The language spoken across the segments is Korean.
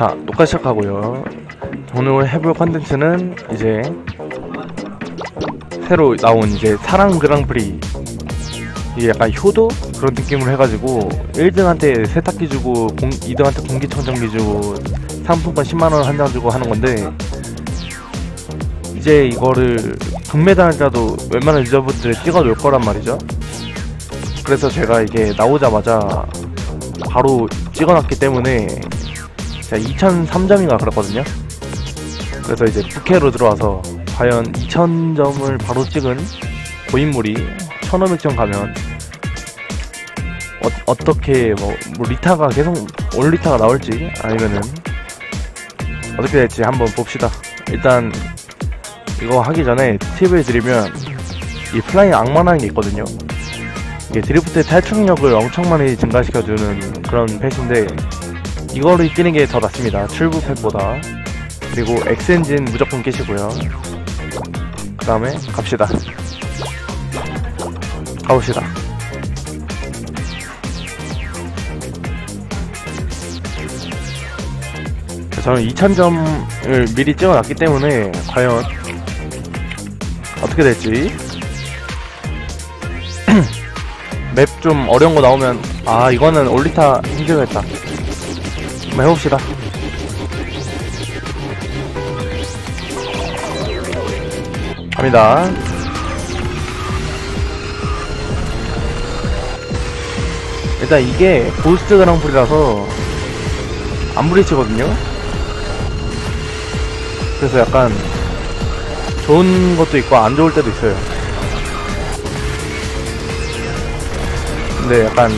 자, 녹화 시작하고요. 오늘 해볼 컨텐츠는 이제 새로 나온 이제 사랑 그랑프리. 이게 약간 효도? 그런 느낌으로 해가지고 1등한테 세탁기 주고 공, 2등한테 공기청정기 주고 상품권 10만원 한 장 주고 하는 건데 이제 이거를 금메달이라도 웬만한 유저분들 찍어놓을 거란 말이죠. 그래서 제가 이게 나오자마자 바로 찍어놨기 때문에 제가 2003점인가 그랬거든요. 그래서 이제 부캐로 들어와서 과연 2000점을 바로 찍은 고인물이 1500점 가면 어, 떻게 뭐, 뭐 리타가 계속 올 리타가 나올지 아니면은 어떻게 될지 한번 봅시다. 일단 이거 하기 전에 팁을 드리면 이 플라잉 악마라는 게 있거든요. 이게 드리프트의 탈출력을 엄청 많이 증가시켜주는 그런 펫인데 이거를 뛰는 게 더 낫습니다. 출부 펫보다. 그리고 엑스엔진 무조건 깨시고요. 그 다음에 갑시다. 가봅시다. 저는 2000점을 미리 찍어놨기 때문에 과연 어떻게 될지. 맵 좀 어려운 거 나오면 아 이거는 올리타 힘들겠다 한번 해봅시다. 갑니다. 일단 이게 보스트 그랑프리라서 안 부딪히거든요. 그래서 약간 좋은 것도 있고 안 좋을 때도 있어요. 근데 약간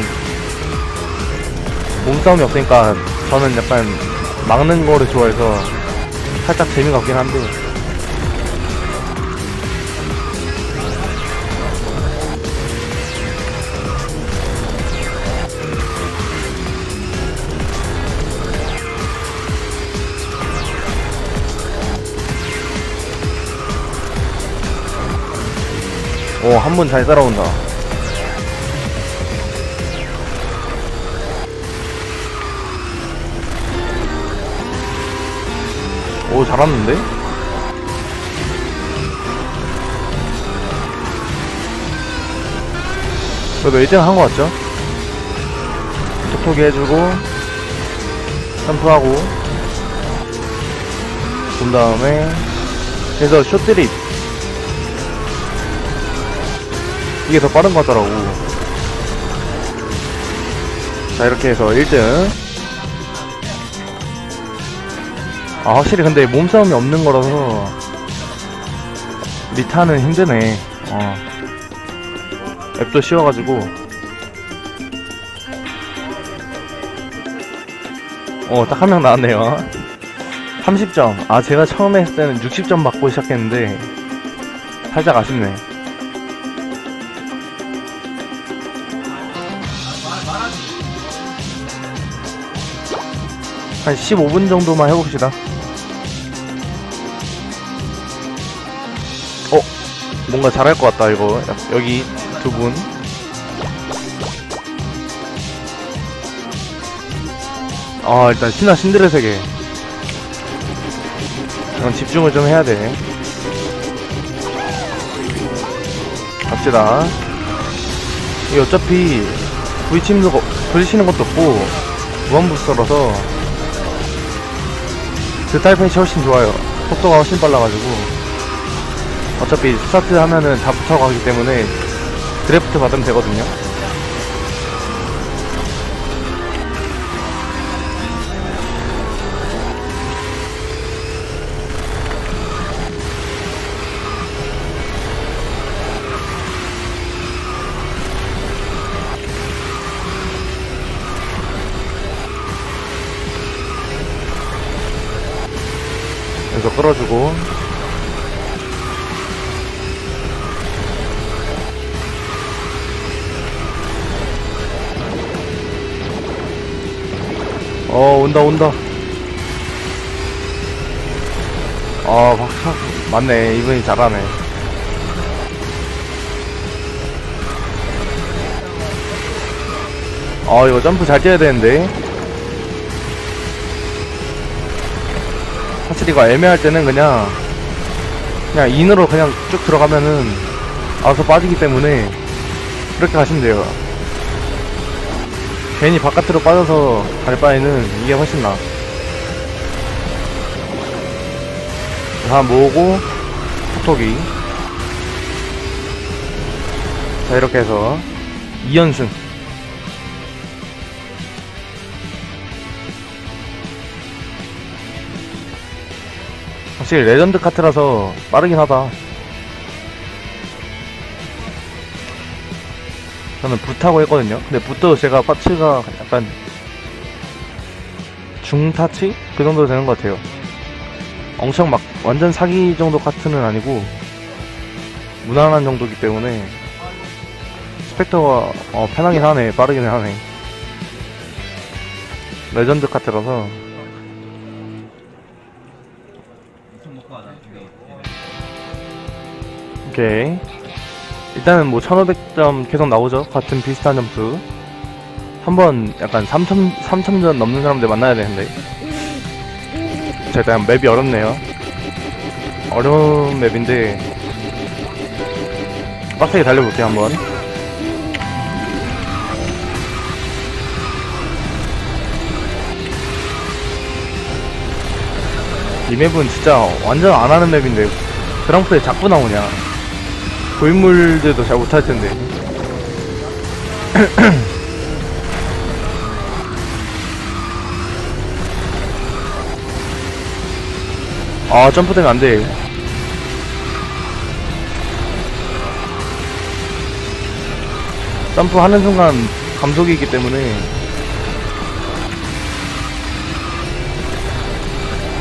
몸싸움이 없으니까 저는 약간 막는 거를 좋아해서 살짝 재미가 없긴 한데 오, 한분잘 따라온다. 오, 잘하는데? 그래도 1등 한거 같죠? 톡톡이 해주고, 점프하고, 본 다음에, 그래서 쇼트립. 이게 더 빠른 것 같더라고. 자, 이렇게 해서 1등. 아, 확실히 근데 몸싸움이 없는 거라서 리타는 힘드네. 어. 앱도 쉬워가지고. 어, 딱 한 명 나왔네요. 30점. 아, 제가 처음에 했을 때는 60점 받고 시작했는데, 살짝 아쉽네. 한 15분 정도만 해봅시다. 뭔가 잘할 것 같다, 이거. 여기 두 분. 아, 일단 신화 신들의 세계. 이건 집중을 좀 해야 돼. 갑시다. 이게 어차피 부딪히는, 거, 부딪히는 것도 없고, 무한부스터라서 그 타이펜이 훨씬 좋아요 속도가 훨씬 빨라가지고 어차피 스타트 하면은 다 붙어가기 때문에 드래프트 받으면 되거든요. 여기서 끌어주고 어 온다 온다. 아 맞네. 이분이 잘하네. 아 이거 점프 잘 뛰어야 되는데. 확실히 이거 애매할 때는 그냥 그냥 인으로 그냥 쭉 들어가면은 알아서 빠지기 때문에 그렇게 가시면 돼요 괜히 바깥으로 빠져서 갈 바에는 이게 훨씬 나아. 다 모으고 톡톡이 자 이렇게 해서 2연승 확실히 레전드 카트라서 빠르긴 하다 저는 붓하고 했거든요. 근데 붓도 제가 파츠가 약간 중타치? 그 정도 되는 것 같아요. 엄청 막 완전 사기 정도 카트는 아니고 무난한 정도기 때문에 스펙터가 어, 편하긴 하네. 빠르긴 하네. 레전드 카트라서. 오케이 일단은 뭐 1500점 계속 나오죠. 같은 비슷한 점수. 한번 약간 3000, 3000점 넘는 사람들 만나야 되는데. 자 일단 맵이 어렵네요. 어려운 맵인데 빡세게 달려볼게요 한번. 이 맵은 진짜 완전 안 하는 맵인데 그랑프에 자꾸 나오냐 고인물들도 잘 못할 텐데. 아 점프 되면 안 돼. 점프 하는 순간 감속이 있기 때문에.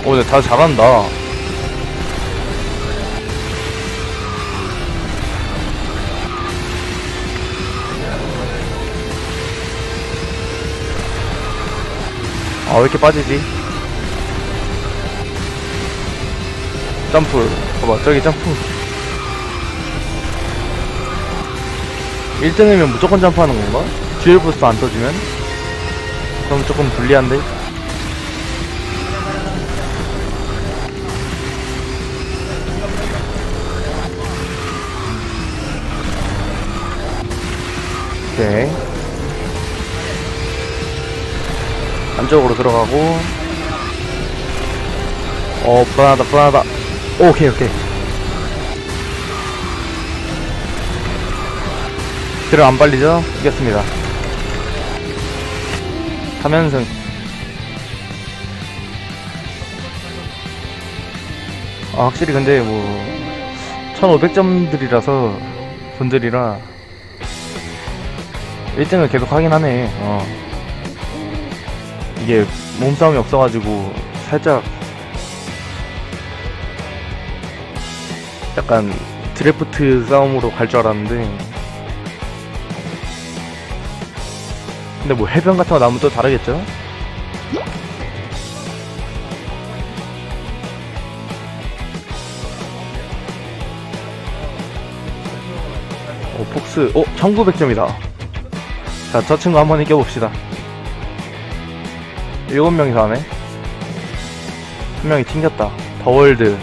오 근데 다들 잘한다 왜 이렇게 빠지지 점프 봐봐 저기 점프 1등이면 무조건 점프하는 건가? 듀얼 부스트 안 떠주면? 그럼 조금 불리한데? 오케이 안쪽으로 들어가고. 어 불안하다 불안하다. 오케이 오케이. 뒤를 안 빨리죠? 이겼습니다. 3연승. 아 확실히 근데 뭐 1500점들이라서 분들이라 1등을 계속 하긴 하네. 어 이게 몸싸움이 없어가지고 살짝 약간 드래프트 싸움으로 갈 줄 알았는데 근데 뭐 해변 같은 거 나오면 또 다르겠죠? 오 폭스 오 1900점이다 자 저 친구 한번 이겨봅시다 7명이서 하네. 한 명이 튕겼다. 더월드.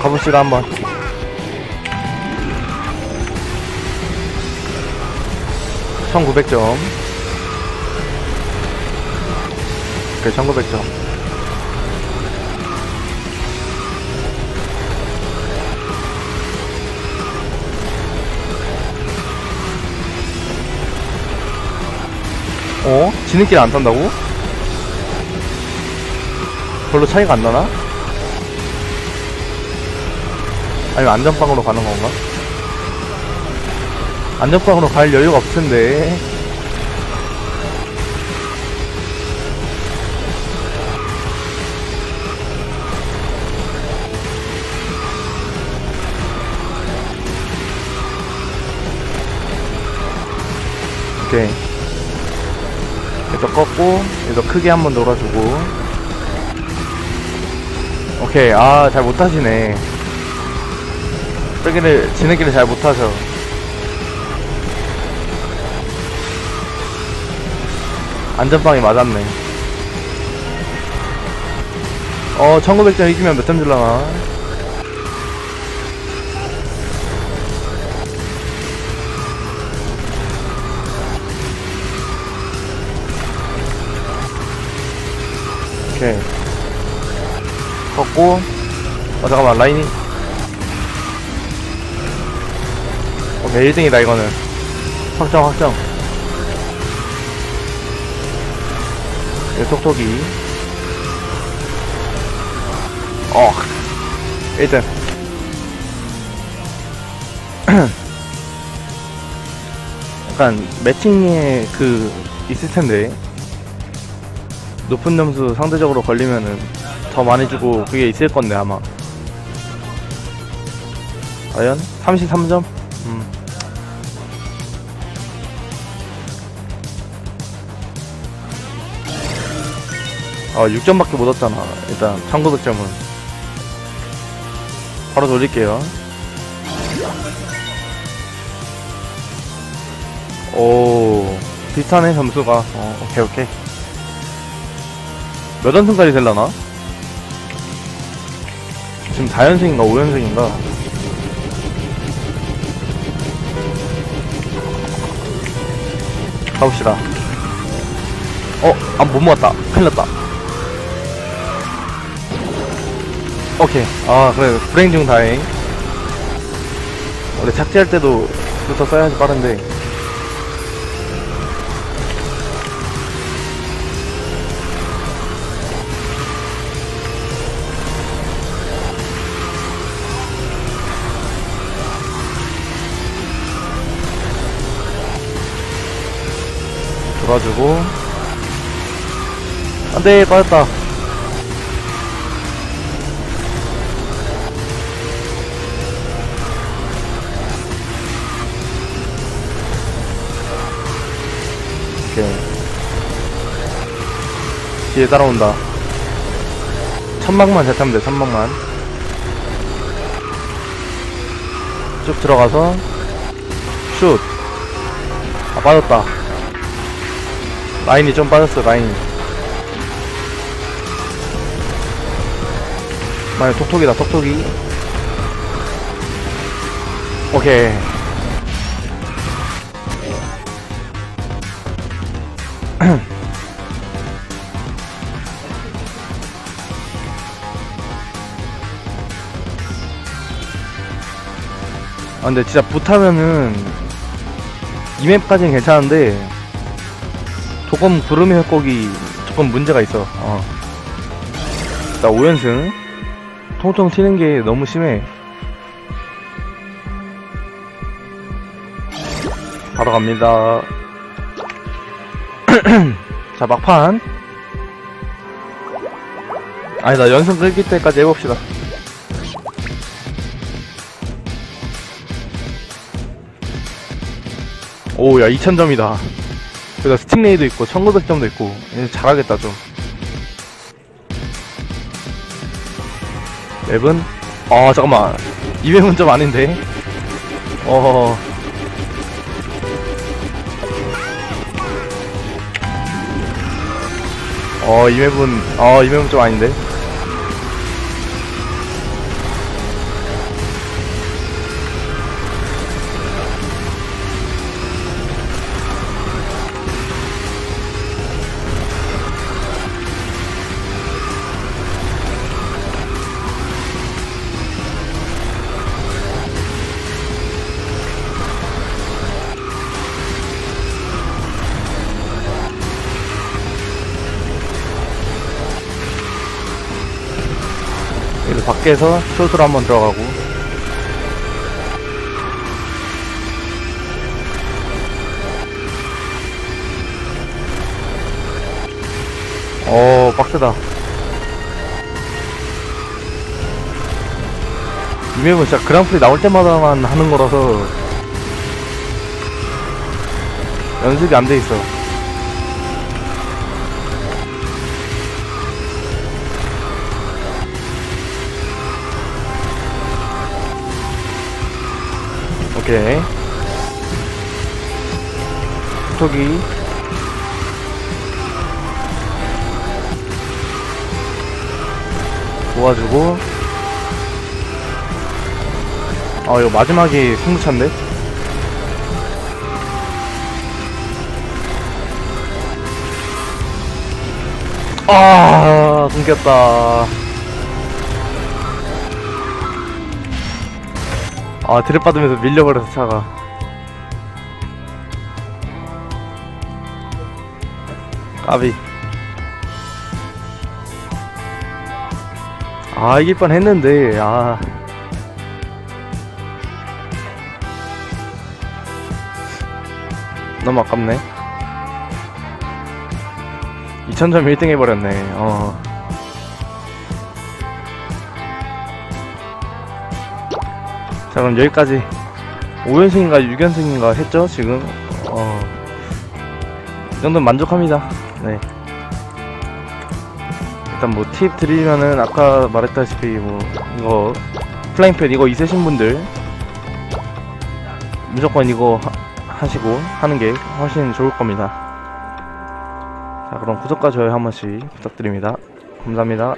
가봅시다 한번. (1900점) 그래 (1900점) 어? 지는길 안 탄다고? 별로 차이가 안 나나? 아니면 안전빵으로 가는 건가? 안전빵으로 갈 여유가 없을 텐데. 오케이. 얘도 껐고, 얘도 크게 한번 놀아주고. 오케이. 아, 잘 못하시네. 저기를 지네기를 잘 못하셔 안전빵이 맞았네 어 1900점 이기면 몇 점 줄라나 걷고 어 잠깐만 라인이. 오케이 1등이다 이거는. 확정 확정. 이 톡톡이 어. 1등 약간 매칭에 그 있을 텐데. 높은 점수 상대적으로 걸리면은 더 많이 주고 그게 있을 건데 아마. 과연? 33점? 음. 아 6점밖에 못 얻잖아. 일단 1900점은. 바로 돌릴게요. 오 비슷하네 점수가. 어 오케이 오케이. 몇 연승까지 될라나? 지금 4연승인가 5연승인가? 가봅시다. 어? 아 못 모았다. 큰일났다. 오케이. 아 그래. 불행 중 다행. 원래 착지할 때도 부터 써야지 빠른데 돌아주고. 안돼 빠졌다. 오케이. 뒤에 따라온다. 천막만 잘 타면 돼 천막만. 쭉 들어가서 슛. 아 빠졌다 라인이 좀 빠졌어 라인이. 많이 톡톡이다 톡톡이. 오케이. 아 근데 진짜 붙하면은 이 맵까지는 괜찮은데 조금 구름의 협곡이 조금 문제가 있어. 어. 나 5연승? 통통 튀는 게 너무 심해. 바로 갑니다. 자 막판. 아니다 연승 끌기 때까지 해봅시다. 오야 2000점이다 그다 스팅레이도 있고 1900점도 있고 얘 잘하겠다 좀. 맵은? 아 잠깐만. 이 맵은 좀 아닌데? 어. 어, 이 맵은, 어, 이 맵은 좀 아닌데? 여기 밖에서 숏으로 한번 들어가고. 어 빡세다. 이 맵은 진짜 그랑프리 나올 때마다만 하는 거라서 연습이 안 돼 있어 오케이. 톡이 도와주고. 아 이거 마지막이 승부차인데? 아 끊겼다 아 드랩 받으면서 밀려버려서 차가. 까비. 아 이길 뻔 했는데 아. 너무 아깝네. 2000점 1등 해버렸네. 어 자 그럼 여기까지. 5연승인가 6연승인가 했죠 지금? 어, 이 정도는 만족합니다. 네. 일단 뭐 팁 드리면은 아까 말했다시피 뭐 이거 플라잉팬 이거 있으신 분들 무조건 이거 하, 하시고 하는 게 훨씬 좋을 겁니다. 자 그럼 구독과 좋아요 한 번씩 부탁드립니다. 감사합니다